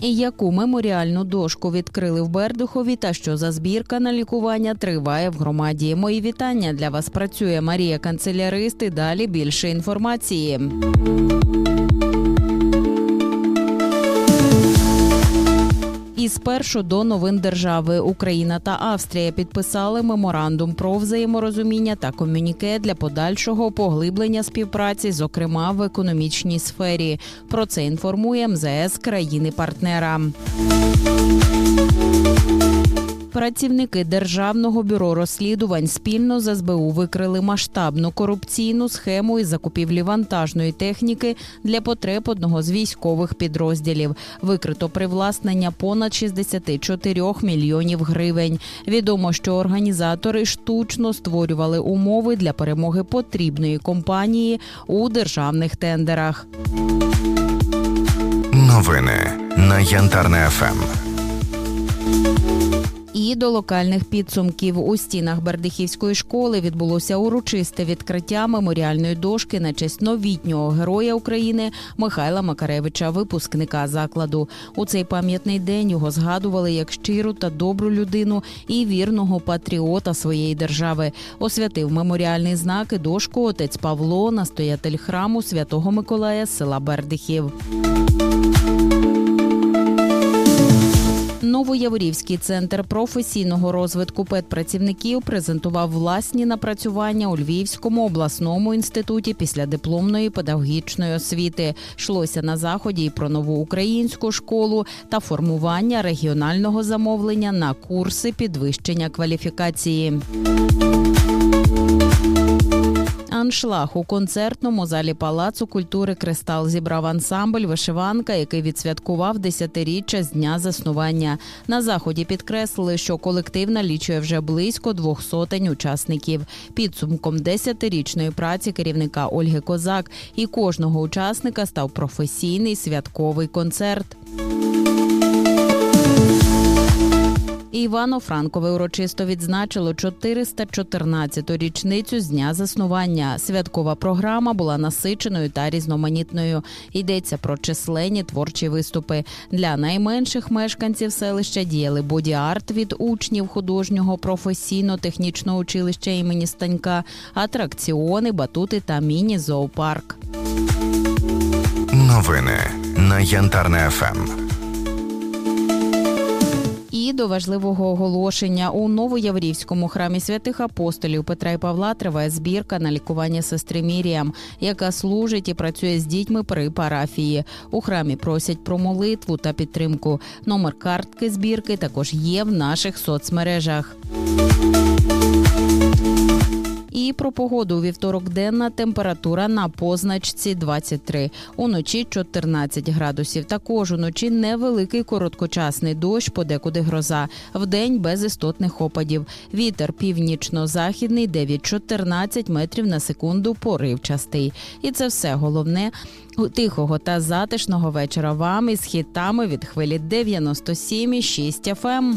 І яку меморіальну дошку відкрили в Бердухові, та що за збірка на лікування триває в громаді. Мої вітання для вас працює Марія Канцелярист. І далі більше інформації. Спершу до новин держави Україна та Австрія підписали меморандум про взаєморозуміння та комюніке для подальшого поглиблення співпраці, зокрема в економічній сфері. Про це інформує МЗС країни-партнера. Працівники державного бюро розслідувань спільно з СБУ викрили масштабну корупційну схему із закупівлі вантажної техніки для потреб одного з військових підрозділів. Викрито привласнення понад 64 мільйонів гривень. Відомо, що організатори штучно створювали умови для перемоги потрібної компанії у державних тендерах. Новини на Янтарне. ФМ. І до локальних підсумків у стінах Бердихівської школи відбулося урочисте відкриття меморіальної дошки на честь новітнього героя України Михайла Макаревича, випускника закладу. У цей пам'ятний день його згадували як щиру та добру людину і вірного патріота своєї держави. Освятив меморіальний знак і дошку отець Павло, настоятель храму святого Миколая з села Бердихів. Новояворівський центр професійного розвитку педпрацівників презентував власні напрацювання у Львівському обласному інституті після дипломної педагогічної освіти. Йшлося на заході і про нову українську школу та формування регіонального замовлення на курси підвищення кваліфікації. Аншлаг у концертному залі Палацу культури Кристал зібрав ансамбль Вишиванка, який відсвяткував десятиріччя з дня заснування. На заході підкреслили, що колектив налічує вже близько двох сотень учасників. Підсумком десятирічної праці керівника Ольги Козак і кожного учасника став професійний святковий концерт. Івано-Франкове урочисто відзначило 414-ту річницю з дня заснування. Святкова програма була насиченою та різноманітною. Йдеться про численні творчі виступи. Для найменших мешканців селища діяли боді-арт від учнів художнього професійно-технічного училища імені Станька, атракціони, батути та міні-зоопарк. Новини на Янтарне. ФМ. До важливого оголошення у Новояврівському храмі святих апостолів Петра і Павла триває збірка на лікування сестри Міріам, яка служить і працює з дітьми при парафії. У храмі просять про молитву та підтримку. Номер картки збірки також є в наших соцмережах. І про погоду у вівторок денна температура на позначці 23. Уночі 14 градусів. Також уночі невеликий короткочасний дощ, подекуди гроза. Вдень без істотних опадів. Вітер північно-західний 9-14 метрів на секунду поривчастий. І це все головне. Тихого та затишного вечора вам із хітами від хвилі 97,6 FM.